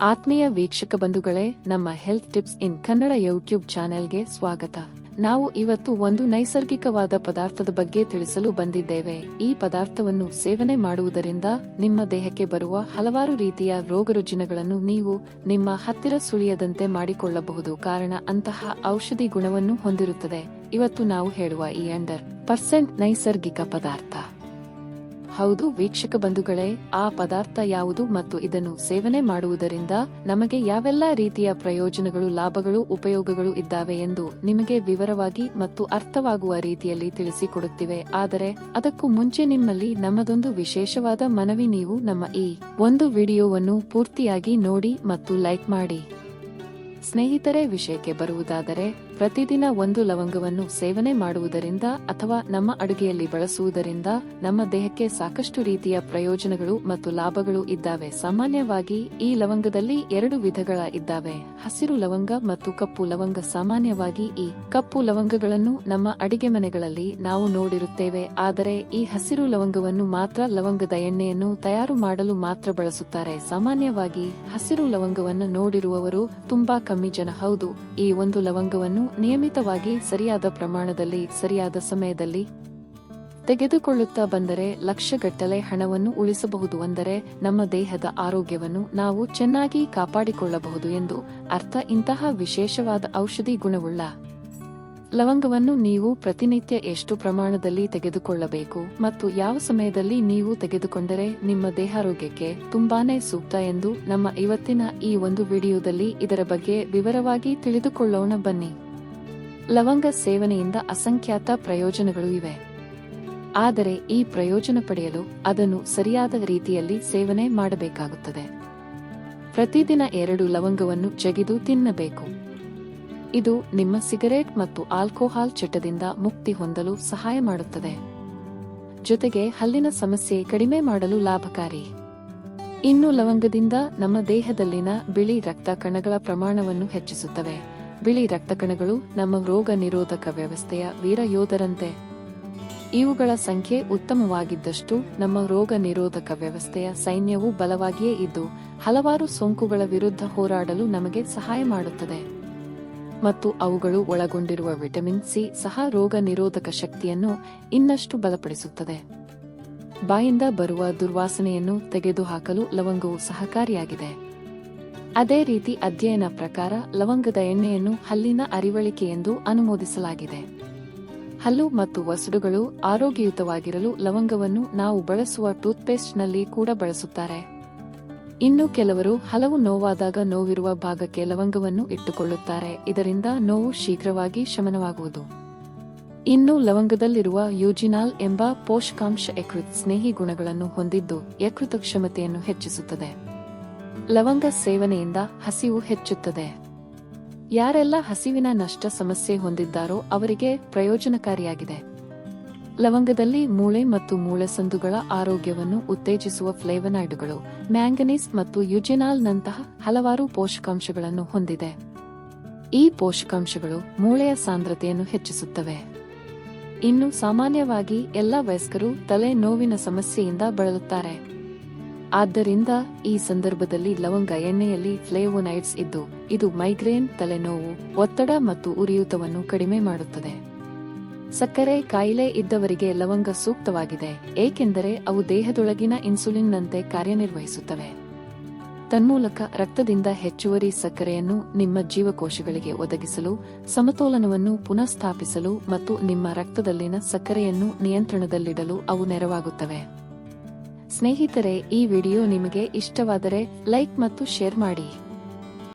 ಆತ್ಮೀಯ ವೀಕ್ಷಕ ಬಂಧುಗಳೇ, ನಮ್ಮ health tips in Kannada YouTube ಚಾನೆಲ್ಗೆ ಸ್ವಾಗತ. ನಾವು ಇವತ್ತು ಒಂದು ನೈಸರ್ಗಿಕವಾದ ಪದಾರ್ಥದ ಬಗ್ಗೆ ತಿಳಿಸಲು ಬಂದಿದ್ದೇವೆ. ಈ ಪದಾರ್ಥವನ್ನು ಸೇವನೆ ಮಾಡುವುದರಿಂದ ನಿಮ್ಮ ದೇಹಕ್ಕೆ ಬರುವ ಹಲವಾರು ರೀತಿಯ ರೋಗರುಜಿನಗಳನ್ನು ನೀವು ನಿಮ್ಮ ಹತ್ತಿರ ಸುಳಿಯದಂತೆ ಮಾಡಿಕೊಳ್ಳಬಹುದು. ಕಾರಣ ಅಂತಹ ಔಷಧಿ ಗುಣವನ್ನು ಹೊಂದಿರುತ್ತದೆ. ಇವತ್ತು ನಾವು ಹೇಳುವ ಈ ಅಂಡರ್ ಪರ್ಸೆಂಟ್ ನೈಸರ್ಗಿಕ ಪದಾರ್ಥ. ಹೌದು ವೀಕ್ಷಕ ಬಂಧುಗಳೇ, ಆ ಪದಾರ್ಥ ಯಾವುದು ಮತ್ತು ಇದನ್ನು ಸೇವನೆ ಮಾಡುವುದರಿಂದ ನಮಗೆ ಯಾವೆಲ್ಲ ರೀತಿಯ ಪ್ರಯೋಜನಗಳು, ಲಾಭಗಳು, ಉಪಯೋಗಗಳು ಇದ್ದಾವೆ ಎಂದು ನಿಮಗೆ ವಿವರವಾಗಿ ಮತ್ತು ಅರ್ಥವಾಗುವ ರೀತಿಯಲ್ಲಿ ತಿಳಿಸಿಕೊಡುತ್ತಿವೆ. ಆದರೆ ಅದಕ್ಕೂ ಮುಂಚೆ ನಿಮ್ಮಲ್ಲಿ ನಮ್ಮದೊಂದು ವಿಶೇಷವಾದ ಮನವಿ ನೀವು ನಮ್ಮ ಈ ಒಂದು ವಿಡಿಯೋವನ್ನು ಪೂರ್ತಿಯಾಗಿ ನೋಡಿ ಮತ್ತು ಲೈಕ್ ಮಾಡಿ. ಸ್ನೇಹಿತರೆ, ವಿಷಯಕ್ಕೆ ಬರುವುದಾದರೆ ಪ್ರತಿದಿನ ಒಂದು ಲವಂಗವನ್ನು ಸೇವನೆ ಮಾಡುವುದರಿಂದ ಅಥವಾ ನಮ್ಮ ಅಡುಗೆಯಲ್ಲಿ ಬಳಸುವುದರಿಂದ ನಮ್ಮ ದೇಹಕ್ಕೆ ಸಾಕಷ್ಟು ರೀತಿಯ ಪ್ರಯೋಜನಗಳು ಮತ್ತು ಲಾಭಗಳು ಇದ್ದಾವೆ. ಸಾಮಾನ್ಯವಾಗಿ ಈ ಲವಂಗದಲ್ಲಿ ಎರಡು ವಿಧಗಳ ಇದ್ದಾವೆ. ಹಸಿರು ಲವಂಗ ಮತ್ತು ಕಪ್ಪು ಲವಂಗ ಸಾಮಾನ್ಯವಾಗಿ ಈ ಕಪ್ಪು ಲವಂಗಗಳನ್ನು ನಮ್ಮ ಅಡಿಗೆ ಮನೆಗಳಲ್ಲಿ ನಾವು ನೋಡಿರುತ್ತೇವೆ. ಆದರೆ ಈ ಹಸಿರು ಲವಂಗವನ್ನು ಮಾತ್ರ ಲವಂಗದ ಎಣ್ಣೆಯನ್ನು ತಯಾರು ಮಾಡಲು ಮಾತ್ರ ಬಳಸುತ್ತಾರೆ. ಸಾಮಾನ್ಯವಾಗಿ ಹಸಿರು ಲವಂಗವನ್ನು ನೋಡಿರುವವರು ತುಂಬಾ ಕಮ್ಮಿ ಜನ. ಹೌದು, ಈ ಒಂದು ಲವಂಗವನ್ನು ನಿಯಮಿತವಾಗಿ ಸರಿಯಾದ ಪ್ರಮಾಣದಲ್ಲಿ, ಸರಿಯಾದ ಸಮಯದಲ್ಲಿ ತೆಗೆದುಕೊಳ್ಳುತ್ತಾ ಬಂದರೆ ಲಕ್ಷಗಟ್ಟಲೆ ಹಣವನ್ನು ಉಳಿಸಬಹುದು ಅಂದರೆ ನಮ್ಮ ದೇಹದ ಆರೋಗ್ಯವನ್ನು ನಾವು ಚೆನ್ನಾಗಿ ಕಾಪಾಡಿಕೊಳ್ಳಬಹುದು ಎಂದು ಅರ್ಥ. ಇಂತಹ ವಿಶೇಷವಾದ ಔಷಧಿ ಗುಣವುಳ್ಳ ಲವಂಗವನ್ನು ನೀವು ಪ್ರತಿನಿತ್ಯ ಎಷ್ಟು ಪ್ರಮಾಣದಲ್ಲಿ ತೆಗೆದುಕೊಳ್ಳಬೇಕು ಮತ್ತು ಯಾವ ಸಮಯದಲ್ಲಿ ನೀವು ತೆಗೆದುಕೊಂಡರೆ ನಿಮ್ಮ ದೇಹಾರೋಗ್ಯಕ್ಕೆ ತುಂಬಾನೇ ಸೂಕ್ತ ಎಂದು ನಮ್ಮ ಇವತ್ತಿನ ಈ ಒಂದು ವಿಡಿಯೋದಲ್ಲಿ ಇದರ ಬಗ್ಗೆ ವಿವರವಾಗಿ ತಿಳಿದುಕೊಳ್ಳೋಣ ಬನ್ನಿ. ಲವಂಗ ಸೇವನೆಯಿಂದ ಅಸಂಖ್ಯಾತ ಪ್ರಯೋಜನಗಳು ಇವೆ. ಆದರೆ ಈ ಪ್ರಯೋಜನ ಪಡೆಯಲು ಅದನ್ನು ಸರಿಯಾದ ರೀತಿಯಲ್ಲಿ ಸೇವನೆ ಮಾಡಬೇಕಾಗುತ್ತದೆ. ಪ್ರತಿದಿನ ಎರಡು ಲವಂಗವನ್ನು ಜಗಿದು ತಿನ್ನಬೇಕು. ಇದು ನಿಮ್ಮ ಸಿಗರೇಟ್ ಮತ್ತು ಆಲ್ಕೋಹಾಲ್ ಚಟದಿಂದ ಮುಕ್ತಿ ಹೊಂದಲು ಸಹಾಯ ಮಾಡುತ್ತದೆ. ಜೊತೆಗೆ ಹಲ್ಲಿನ ಸಮಸ್ಯೆ ಕಡಿಮೆ ಮಾಡಲು ಲಾಭಕಾರಿ. ಇನ್ನು ಲವಂಗದಿಂದ ನಮ್ಮ ದೇಹದಲ್ಲಿನ ಬಿಳಿ ರಕ್ತ ಕಣಗಳ ಪ್ರಮಾಣವನ್ನು ಹೆಚ್ಚಿಸುತ್ತವೆ. ಬಿಳಿ ರಕ್ತ ಕಣಗಳು ನಮ್ಮ ರೋಗ ನಿರೋಧಕ ವ್ಯವಸ್ಥೆಯ ವೀರ ಯೋಧರಂತೆ. ಇವುಗಳ ಸಂಖ್ಯೆ ಉತ್ತಮವಾಗಿದ್ದಷ್ಟು ನಮ್ಮ ರೋಗ ನಿರೋಧಕ ವ್ಯವಸ್ಥೆಯ ಸೈನ್ಯವು ಬಲವಾಗಿಯೇ ಇದ್ದು, ಹಲವಾರು ಸೋಂಕುಗಳ ವಿರುದ್ಧ ಹೋರಾಡಲು ನಮಗೆ ಸಹಾಯ ಮಾಡುತ್ತದೆ. ಮತ್ತು ಅವುಗಳು ಒಳಗೊಂಡಿರುವ ವಿಟಮಿನ್ ಸಿ ಸಹ ರೋಗ ನಿರೋಧಕ ಶಕ್ತಿಯನ್ನು ಇನ್ನಷ್ಟು ಬಲಪಡಿಸುತ್ತದೆ. ಬಾಯಿಂದ ಬರುವ ದುರ್ವಾಸನೆಯನ್ನು ತೆಗೆದುಹಾಕಲು ಲವಂಗವು ಸಹಕಾರಿಯಾಗಿದೆ. ಅದೇ ರೀತಿ ಅಧ್ಯಯನ ಪ್ರಕಾರ ಲವಂಗದ ಎಣ್ಣೆಯನ್ನು ಹಲ್ಲಿನ ಅರಿವಳಿಕೆ ಎಂದು ಅನುಮೋದಿಸಲಾಗಿದೆ. ಹಲ್ಲು ಮತ್ತು ವಸಡುಗಳು ಆರೋಗ್ಯಯುತವಾಗಿರಲು ಲವಂಗವನ್ನು ನಾವು ಬಳಸುವ ಟೂತ್ಪೇಸ್ಟ್ನಲ್ಲಿ ಕೂಡ ಬಳಸುತ್ತಾರೆ. ಇನ್ನು ಕೆಲವರು ಹಲವು ನೋವಾದಾಗ ನೋವಿರುವ ಭಾಗಕ್ಕೆ ಲವಂಗವನ್ನು ಇಟ್ಟುಕೊಳ್ಳುತ್ತಾರೆ. ಇದರಿಂದ ನೋವು ಶೀಘ್ರವಾಗಿ ಶಮನವಾಗುವುದು. ಇನ್ನು ಲವಂಗದಲ್ಲಿರುವ ಯೂಜಿನಾಲ್ ಎಂಬ ಪೋಷಕಾಂಶ ಯಕೃತ್ ಸ್ನೇಹಿ ಗುಣಗಳನ್ನು ಹೊಂದಿದ್ದು ಯಕೃತ ಕ್ಷಮತೆಯನ್ನು ಹೆಚ್ಚಿಸುತ್ತದೆ. ಲವಂಗ ಸೇವನೆಯಿಂದ ಹಸಿವು ಹೆಚ್ಚುತ್ತದೆ. ಯಾರೆಲ್ಲ ಹಸಿವಿನ ನಷ್ಟ ಸಮಸ್ಯೆ ಹೊಂದಿದ್ದಾರೋ ಅವರಿಗೆ ಪ್ರಯೋಜನಕಾರಿಯಾಗಿದೆ. ಲವಂಗದಲ್ಲಿ ಮೂಳೆ ಮತ್ತು ಮೂಳೆಸಂದುಗಳ ಆರೋಗ್ಯವನ್ನು ಉತ್ತೇಜಿಸುವ ಫ್ಲೇವನಾಯ್ಡುಗಳು, ಮ್ಯಾಂಗನೀಸ್ ಮತ್ತು ಯುಜಿನಾಲ್ನಂತಹ ಹಲವಾರು ಪೋಷಕಾಂಶಗಳನ್ನು ಹೊಂದಿದೆ. ಈ ಪೋಷಕಾಂಶಗಳು ಮೂಳೆಯ ಸಾಂದ್ರತೆಯನ್ನು ಹೆಚ್ಚಿಸುತ್ತವೆ. ಇನ್ನು ಸಾಮಾನ್ಯವಾಗಿ ಎಲ್ಲ ವಯಸ್ಕರು ತಲೆ ನೋವಿನ ಸಮಸ್ಯೆಯಿಂದ ಬಳಲುತ್ತಾರೆ. ಆದ್ದರಿಂದ ಈ ಸಂದರ್ಭದಲ್ಲಿ ಲವಂಗ ಎಣ್ಣೆಯಲ್ಲಿ ಫ್ಲೇವೋನೈಡ್ಸ್ ಇದ್ದು, ಇದು ಮೈಗ್ರೇನ್, ತಲೆನೋವು, ಒತ್ತಡ ಮತ್ತು ಉರಿಯೂತವನ್ನು ಕಡಿಮೆ ಮಾಡುತ್ತದೆ. ಸಕ್ಕರೆ ಕಾಯಿಲೆ ಇದ್ದವರಿಗೆ ಲವಂಗ ಸೂಕ್ತವಾಗಿದೆ, ಏಕೆಂದರೆ ಅವು ದೇಹದೊಳಗಿನ ಇನ್ಸುಲಿನ್ನಂತೆ ಕಾರ್ಯನಿರ್ವಹಿಸುತ್ತವೆ. ತನ್ಮೂಲಕ ರಕ್ತದಿಂದ ಹೆಚ್ಚುವರಿ ಸಕ್ಕರೆಯನ್ನು ನಿಮ್ಮ ಜೀವಕೋಶಗಳಿಗೆ ಒದಗಿಸಲು, ಸಮತೋಲನವನ್ನು ಪುನಃಸ್ಥಾಪಿಸಲು ಮತ್ತು ನಿಮ್ಮ ರಕ್ತದಲ್ಲಿನ ಸಕ್ಕರೆಯನ್ನು ನಿಯಂತ್ರಣದಲ್ಲಿಡಲು ಅವು ನೆರವಾಗುತ್ತವೆ. ಸ್ನೇಹಿತರೆ ಈ ವಿಡಿಯೋ ನಿಮಗೆ ಇಷ್ಟವಾದರೆ ಲೈಕ್ ಮತ್ತು ಶೇರ್ ಮಾಡಿ.